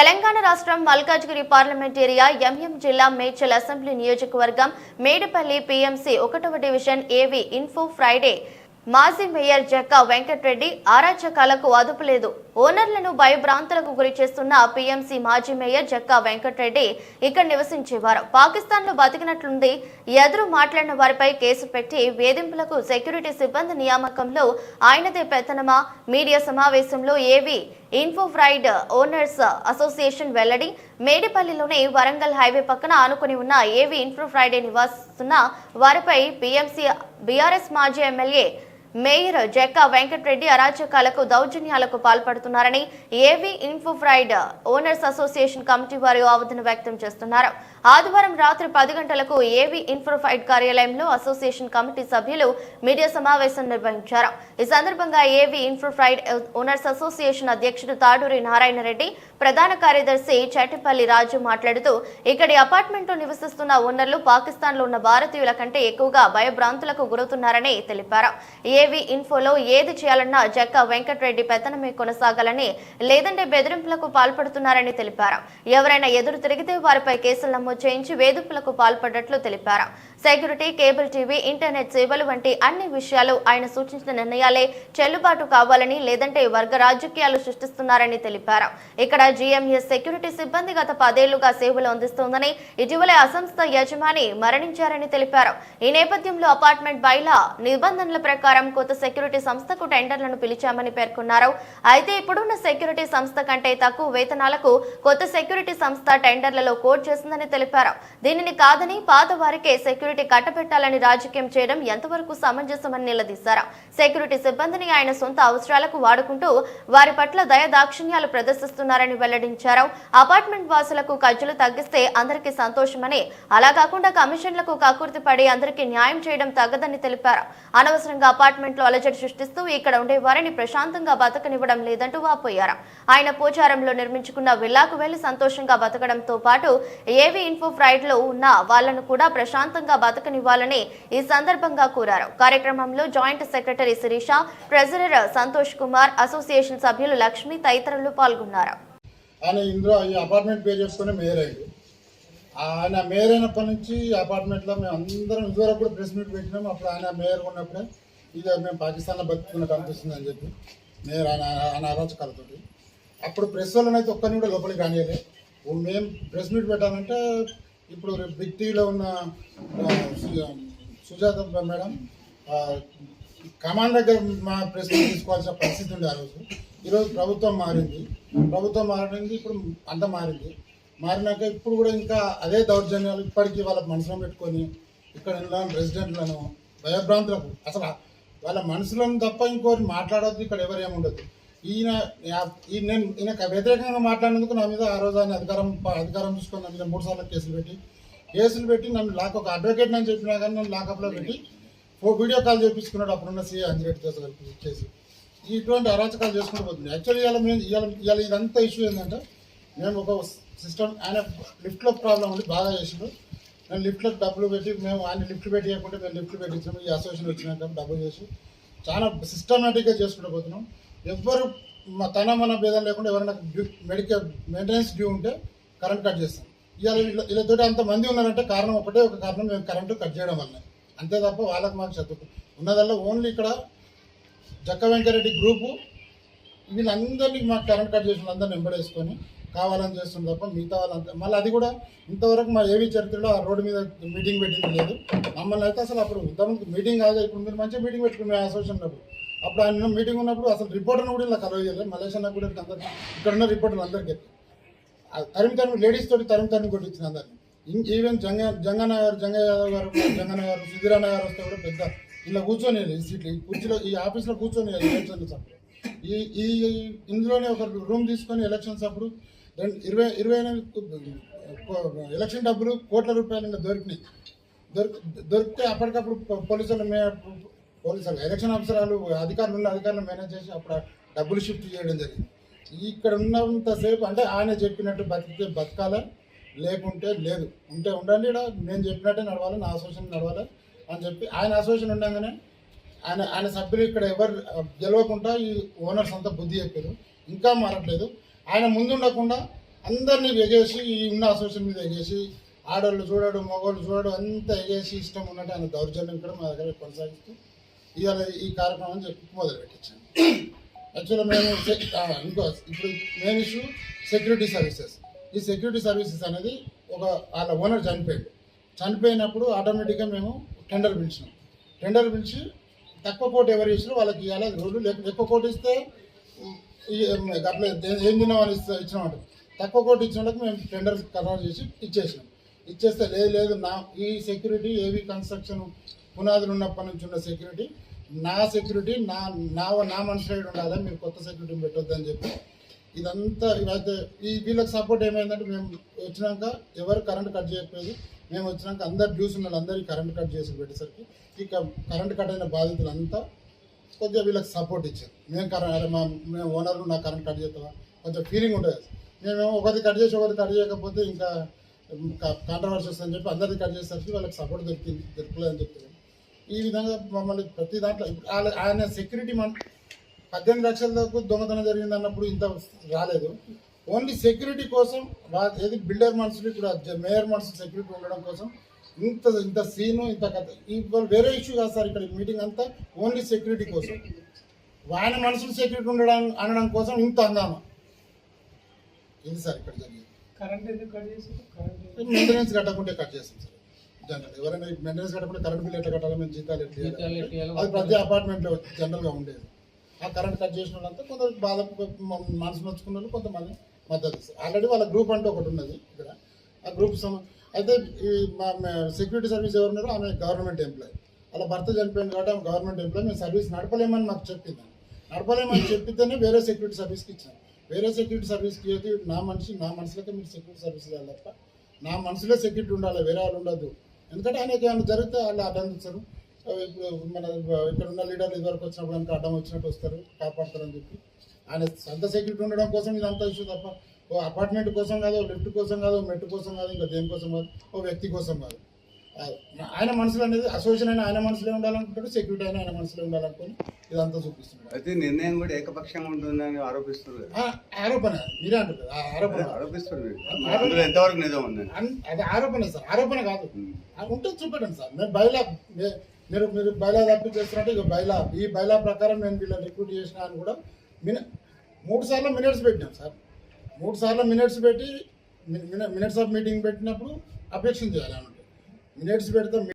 తెలంగాణ రాష్ట్రం Malkajgiri parliament area MM జిల్లా Medchal assembly నియోజకవర్గం మేడిపల్లి పీఎంసీ ఒకటవ డివిజన్ ఏవి ఇన్ఫో ఫ్రైడే మాజీ మేయర్ జక్కా వెంకటరెడ్డి అరాచకాలకు అదుపు లేదు ఓనర్లను భయభ్రాంతులకు గురి చేస్తున్న పీఎంసీ మాజీ మేయర్ జక్కా వెంకటరెడ్డి ఇక్కడ నివసించేవారు. పాకిస్తాన్లో బతికినట్లుంది ఎదురు మాట్లాడిన వారిపై కేసు పెట్టి వేధింపులకు సెక్యూరిటీ సిబ్బంది నియామకంలో ఆయనదే పెత్తనమా? మీడియా సమావేశంలో ఏవి? ఇన్ఫోఫ్రైడ్ ఓనర్స్ అసోసియేషన్ వెల్లడి మేడిపల్లిలోని వరంగల్ హైవే పక్కన ఆనుకుని ఉన్న ఏవి ఇన్ఫోఫ్రైడే నివాసిస్తున్న వారిపై పీఎంసీ బీఆర్ఎస్ మాజీ ఎమ్మెల్యే మేయర్ జక్కా వెంకటరెడ్డి అరాచకాలకు దౌర్జన్యాలకు పాల్పడుతున్నారని ఏవీ ఇన్ఫోఫ్రైడ్ ఓనర్స్ అసోసియేషన్ కమిటీ వారు ఆవేదన వ్యక్తం చేస్తున్నారు. ఆదివారం రాత్రి పది గంటలకు ఏవీ ఇన్ఫోఫ్రైడ్ కార్యాలయంలో అసోసియేషన్ కమిటీ సభ్యులు మీడియా సమావేశం నిర్వహించారు. ఈ సందర్భంగా ఏవీ ఇన్ఫోఫ్రైడ్ ఓనర్స్ అసోసియేషన్ అధ్యక్షుడు తాడూరి నారాయణ రెడ్డి ప్రధాన కార్యదర్శి చెట్టిపల్లి రాజు మాట్లాడుతూ ఇక్కడి అపార్ట్మెంట్లో నివసిస్తున్న ఓనర్లు పాకిస్తాన్లో ఉన్న భారతీయుల కంటే ఎక్కువగా భయభ్రాంతులకు గురవుతున్నారని తెలిపారు. ఏవి ఇన్ఫోలో ఏది చేయాలన్నా జక్క వెంకటరెడ్డి పెత్తనమే కొనసాగాలని లేదంటే బెదిరింపులకు పాల్పడుతున్నారని తెలిపారు. ఎవరైనా ఎదురు తిరిగితే వారిపై కేసులు నమోదు చేయించి వేధింపులకు పాల్పడ్డట్లు తెలిపారు. సెక్యూరిటీ కేబుల్ టీవీ ఇంటర్నెట్ సేవలు వంటి అన్ని విషయాలు ఆయన సూచించిన నిర్ణయాలే చెల్లుబాటు కావాలని లేదంటే వర్గ రాజకీయాలు సృష్టిస్తున్నారని తెలిపారు. ఇక్కడ జీఎంఎస్ సెక్యూరిటీ సిబ్బంది గత పదేళ్ళుగా సేవలు అందిస్తోందని ఇటీవలే అసంస్థ యజమాని మరణించారని తెలిపారు. ఈ నేపథ్యంలో అపార్ట్మెంట్ బైలా నిబంధనల ప్రకారం కొత్త సెక్యూరిటీ సంస్థకు టెండర్లను పిలిచామని పేర్కొన్నారు. అయితే ఇప్పుడున్న సెక్యూరిటీ సంస్థ కంటే తక్కువ వేతనాలకు కొత్త సెక్యూరిటీ సంస్థ టెండర్లలో కోట్ చేసిందని తెలిపారు. దీనిని కాదని పాత వారికే సెక్యూరిటీ కట్టబెట్టాలని రాజకీయం చేయడం ఎంతవరకు సమంజసమని నిలదీశారు. సెక్యూరిటీ సిబ్బందిని ఆయన సొంత అవసరాలకు వాడుకుంటూ వారి పట్ల దయదాక్షిణ్యాలు ప్రదర్శిస్తున్నారని వెల్లడించారు. అపార్ట్మెంట్ వాసులకు ఖర్చులు తగ్గిస్తే అందరికీ సంతోషమని అలా కాకుండా కమిషన్లకు కకుర్తి పడి అందరికీ న్యాయం చేయడం తగ్గదని తెలిపారు. అనవసరంగా అపార్ట్మెంట్లో అలజడి సృష్టిస్తూ ఇక్కడ ఉండే వారిని ప్రశాంతంగా బతకనివ్వడం లేదంటూ వాపోయారు. ఆయన పోచారంలో నిర్మించుకున్న విల్లాకు వెళ్ళి సంతోషంగా బతకడంతో పాటు ఏవి ఇన్ఫో ఫ్రైడ్లో ఉన్న వాళ్ళను కూడా ప్రశాంతంగా బతకనివ్వాలని ఈ సందర్భంగా కోరారు. కార్యక్రమంలో joint secretary Sirisha treasurer Santosh Kumar association సభ్యులు లక్ష్మి తదితరులు పాల్గొన్నారు. ఆయన ఇందులో ఈ అపార్ట్మెంట్ పే చేసుకుని మేయర్ అయ్యాడు ఆయన మేయర్ అయినప్పటి నుంచి ఈ అపార్ట్మెంట్లో మేము అందరం ఇదివరకు కూడా ప్రెస్ మీట్ పెట్టినాం అప్పుడు ఆయన మేయర్ ఉన్నప్పుడే ఇది మేము పాకిస్తాన్లో బతుకున్నట్టు అనిపిస్తుంది అని చెప్పి మేయర్ ఆయన ఆయన అరాచకాలతో అప్పుడు ప్రెస్ వాళ్ళనైతే ఒక్కరిని కూడా లోపలికి రానియలే. మేము ప్రెస్ మీట్ పెట్టాలంటే ఇప్పుడు బిగ్ టీవీలో ఉన్న సుజాత మేడం కమాండ్ దగ్గర మా ప్రశ్న తీసుకోవాల్సిన పరిస్థితి ఉంది ఆ రోజు. ఈరోజు ప్రభుత్వం మారింది. ప్రభుత్వం మారింది ఇప్పుడు అంత మారింది. మారినాక ఇప్పుడు కూడా ఇంకా అదే దౌర్జన్యాలు ఇప్పటికీ వాళ్ళ మనసులో పెట్టుకొని ఇక్కడ ఉన్న రెసిడెంట్లను భయభ్రాంతులకు అసలు వాళ్ళ మనసులను తప్ప ఇంకోటి మాట్లాడద్దు ఇక్కడ ఎవరు ఏముండదు ఈయన ఈ నేను ఈయన వ్యతిరేకంగా మాట్లాడినందుకు నా మీద ఆ రోజు ఆయన అధికారం అధికారం చూసుకొని నా మీద మూడు సార్లు కేసులు పెట్టి కేసులు పెట్టి నన్ను లాక్ ఒక అడ్వకేట్ అని చెప్పినా కానీ నన్ను లాకప్లో పెట్టి ఓ వీడియో కాల్ చేపించుకున్నాడు అప్పుడున్న సీఏ అంజిరెడ్డితో కలిపి ఇచ్చేసి ఇటువంటి అరాచకాలు చేసుకుంటూ పోతుంది యాక్చువల్లీ ఇవాళ మేము ఇవాళ ఇవాళ ఇదంతా ఇష్యూ ఏంటంటే మేము ఒక సిస్టమ్ ఆయన లిఫ్ట్లో ప్రాబ్లం ఉంది బాగా చేసిండు. మేము లిఫ్ట్లో డబ్బులు పెట్టి మేము ఆయన లిఫ్ట్ పెట్టి మేము లిఫ్ట్ పెట్టించాము ఈ అసోసియేషన్ వచ్చినాక డబ్బులు చేసి చాలా సిస్టమేటిక్గా చేసుకుంటూ పోతున్నాం. ఎవ్వరు మా తన మన భేదం లేకుండా ఎవరైనా డ్యూ మెడికల్ మెయింటెనెన్స్ డ్యూ ఉంటే కరెంట్ కట్ చేస్తాం. ఇవాళ వీళ్ళ వీళ్ళతోటి అంత మంది ఉన్నారంటే కారణం ఒకటే ఒక కారణం మేము కరెంటు కట్ చేయడం వల్ల అంతే తప్ప వాళ్ళకి మాకు చదువు. ఉన్నదల్లా ఓన్లీ ఇక్కడ జక్క వెంకరెడ్డి గ్రూపు. వీళ్ళందరినీ మాకు కరెంట్ కట్ చేసిన అందరిని వెంబడేసుకొని కావాలని చేస్తుంది తప్ప మిగతా వాళ్ళంతా మళ్ళీ అది కూడా ఇంతవరకు మా ఏవి చరిత్రలో ఆ రోడ్డు మీద మీటింగ్ పెట్టింది లేదు. మమ్మల్ని అయితే అసలు అప్పుడు ఇంతకుముందు మీటింగ్ కాదు ఇప్పుడు మీరు మంచిగా మీటింగ్ పెట్టుకుని అసోసియేషన్ ఉన్నప్పుడు అప్పుడు. ఆయన మీటింగ్ ఉన్నప్పుడు అసలు రిపోర్టర్ని కూడా ఇలా కలవ చేయలేదు. మలేషియా కూడా అందరికీ ఇక్కడ ఉన్న రిపోర్టర్లు అందరికీ ఆ తరిమి తరిమి లేడీస్ తోటి తరిమి తరిమి కొట్టించిన అందరినీ. ఈవెన్ జంగ జంగన్న గారు జంగయ్య యాదవ్ గారు జంగన్న గారు సుధీరన్న గారు వస్తే కూడా పెద్ద ఇలా కూర్చొని ఈ సీట్లు. ఈ కుర్చీలో ఈ ఆఫీస్లో కూర్చొని ఎలక్షన్స్ అప్పుడు. ఈ ఈ ఇందులోనే ఒక రూమ్ తీసుకొని ఎలక్షన్స్ అప్పుడు రెండు ఇరవై ఇరవై ఎలక్షన్ డబ్బులు కోట్ల రూపాయలు ఇంకా దొరికినాయి. దొరికి దొరికితే అప్పటికప్పుడు పోలీసులు మే పోలీసులు ఎలక్షన్ అఫీసరాలు అధికారులు ఉన్న అధికారులు మేనేజ్ చేసి అప్పుడు డబ్బులు షిఫ్ట్ చేయడం జరిగింది. ఇక్కడ ఉన్నంతసేపు అంటే ఆయన చెప్పినట్టు బతికితే బతకాల? లేకుంటే లేదు. ఉంటే ఉండండి ఇక్కడ నేను చెప్పినట్టే నడవాలి నా అసోసియేషన్ నడవాలి అని చెప్పి ఆయన అసోసియేషన్ ఉండగానే ఆయన ఆయన సభ్యులు ఇక్కడ ఎవరు గెలవకుండా ఈ ఓనర్స్ అంతా బుద్ధి చెప్పారు. ఇంకా మారట్లేదు. ఆయన ముందు ఉండకుండా అందరినీ ఎగేసి ఈ ఉన్న అసోసియేషన్ మీద ఎగేసి ఆడవాళ్ళు చూడడు మగవాళ్ళు చూడడం అంతా ఎగేసి ఇష్టం ఉన్నట్టు ఆయన దౌర్జన్యం కూడా మా దగ్గర కొనసాగిస్తూ ఇవాళ ఈ కార్యక్రమం చెప్పి మొదలు పెట్టించాను యాక్చువల్గా మేము ఇంకో ఇప్పుడు మెయిన్ ఇష్యూ సెక్యూరిటీ సర్వీసెస్ ఈ సెక్యూరిటీ సర్వీసెస్ అనేది ఒక వాళ్ళ ఓనర్ చనిపోయాడు. చనిపోయినప్పుడు ఆటోమేటిక్గా మేము టెండర్ పిలిచినాం. టెండర్ పిలిచి తక్కువ కోటి ఎవరు ఇచ్చినా వాళ్ళకి ఇవ్వాలి రోజు ఎక్కువ కోటి ఇస్తే అట్లా ఏం తిన్నామని ఇస్తా ఇచ్చినామంట తక్కువ కోటి ఇచ్చిన వాళ్ళకి మేము టెండర్ ఖరారు చేసి ఇచ్చేసినాం. ఇచ్చేస్తే లేదు లేదు నా ఈ సెక్యూరిటీ ఏవి కన్స్ట్రక్షన్ పునాదులు ఉన్నప్పటి నుంచి ఉన్న సెక్యూరిటీ నా సెక్యూరిటీ నా నా నా మనసులో ఉండాలి మీరు కొత్త సెక్యూరిటీని పెట్టొద్దని చెప్పి ఇదంతా ఇవైతే ఈ వీళ్ళకి సపోర్ట్ ఏమైందంటే మేము వచ్చినాక ఎవరు కరెంట్ కట్ చేయకపోయేది మేము వచ్చినాక అందరు డ్యూస్ ఉన్న వాళ్ళందరికీ కరెంట్ కట్ చేసి పెట్టేసరికి ఈ కరెంట్ కట్ అయిన బాధితులంతా కొద్దిగా వీళ్ళకి సపోర్ట్ ఇచ్చారు. మేము కరెంట్ అరే మా మేము ఓనర్లు నా కరెంట్ కట్ చేస్తావా? కొంచెం ఫీలింగ్ ఉంటుంది. మేమేమో ఒకటి కట్ చేసి ఒకటి కట్ చేయకపోతే ఇంకా కాంట్రవర్సీ వస్తుందని చెప్పి అందరిది కట్ చేసేసరికి వాళ్ళకి సపోర్ట్ దొరికింది దొరకలేదని చెప్తున్నాను ఈ విధంగా మమ్మల్ని ప్రతి దాంట్లో ఆయన సెక్యూరిటీ మన పద్దెనిమిది లక్షల దాకా దొంగతనం జరిగింది అన్నప్పుడు ఇంత రాలేదు. ఓన్లీ సెక్యూరిటీ కోసం ఏది బిల్డర్ మనుషులు ఇప్పుడు మేయర్ మనుషులు సెక్యూరిటీ ఉండడం కోసం ఇంత ఇంత సీను ఇంత కథ. ఇప్పుడు వేరే ఇష్యూ కాదు సార్ ఇక్కడ మీటింగ్ అంతా ఓన్లీ సెక్యూరిటీ కోసం. ఆయన మనుషులు సెక్యూరిటీ ఉండడం అనడం కోసం ఇంత హంగామా ఇది సార్ ఇక్కడ జరిగింది? మెయింటెనెన్స్ కట్టకుంటే కట్ చేస్తాం సార్. జనరల్ ఎవరైనా మెయింటెనెన్స్ కట్టకుంటే కరెంట్ బిల్ ఎట్లా కట్టాలి మేము జీతాలు ఎట్లా? అది ప్రతి అపార్ట్మెంట్లో జనరల్గా ఉండేది. ఆ కరెంట్ కట్ చేసిన వాళ్ళంతా కొంత బాధ మనసు నొచ్చుకున్న వాళ్ళు కొంతమంది మద్దతు ఇస్తారు. ఆల్రెడీ వాళ్ళ గ్రూప్ అంటే ఒకటి ఉన్నది ఇక్కడ. ఆ గ్రూప్ సమ అయితే ఈ మా సెక్యూరిటీ సర్వీస్ ఎవరు ఉన్నారో ఆమె గవర్నమెంట్ ఎంప్లాయీ వాళ్ళ భర్త చనిపోయింది కాబట్టి ఆమె గవర్నమెంట్ ఎంప్లాయీ మేము సర్వీస్ నడపలేమని మాకు చెప్పింది నడపలేమని చెప్పితేనే వేరే సెక్యూరిటీ సర్వీస్కి ఇచ్చాను వేరే సెక్యూరిటీ సర్వీస్కి అయితే నా మనిషి నా మనసులకే మీరు సెక్యూరిటీ సర్వీస్ ఇవ్వాలి తప్ప నా మనసులో సెక్యూరిటీ ఉండాలి వేరే వాళ్ళు ఉండదు ఎందుకంటే ఆయనకి ఏమైనా జరిగితే వాళ్ళు అడ్డం ఇప్పుడు మన ఇక్కడ ఉన్న లీడర్లు ఇదివరకు వచ్చినప్పుడు కనుక అడ్డం వచ్చినట్టు వస్తారు కాపాడతారని చెప్పి. ఆయన సొంత సెక్యూరిటీ ఉండడం కోసం ఇదంతా ఇష్యూ తప్ప ఓ అపార్ట్మెంట్ కోసం కాదు ఓ లిఫ్ట్ కోసం కాదు ఓ మెట్టు కోసం కాదు ఇంకా దేనికోసం కాదు ఓ వ్యక్తి కోసం కాదు. ఆయన మనసులో అనేది అసోసియేషన్ అయినా ఆయన మనసులో ఉండాలనుకుంటాడు సెక్యూరిటీ అయినా ఆయన మనసులో ఉండాలనుకుని ఇదంతా చూపిస్తున్నాడు. అయితే నిర్ణయం కూడా ఏకపక్షంగా ఉంటుందని ఆరోపిస్తున్నారు కదా. ఆ, ఆరోపణ మీరే అంటారు ఆరోపణ. ఆరోపిస్తున్నారు. అందులో ఎంతవరకు నిజం అది ఆరోపణ సార్ ఆరోపణ కాదు. ఉమ్. అది ఉంటే చూపెట్టండి సార్. మేము బయలా మీరు మీరు బయలా తప్పి చేస్తున్నట్టు ఇక బయలా ఈ బయలా ప్రకారం నేను వీళ్ళని రిక్రూట్ చేసిన అని కూడా మిన మూడు సార్లు మినిట్స్ పెట్టినాం సార్. మూడు సార్లు మినిట్స్ పెట్టి మినిట్స్ ఆఫ్ మీటింగ్ పెట్టినప్పుడు అబ్జెక్షన్ చేయాలి అన్నట్టు మినిట్స్ పెడితే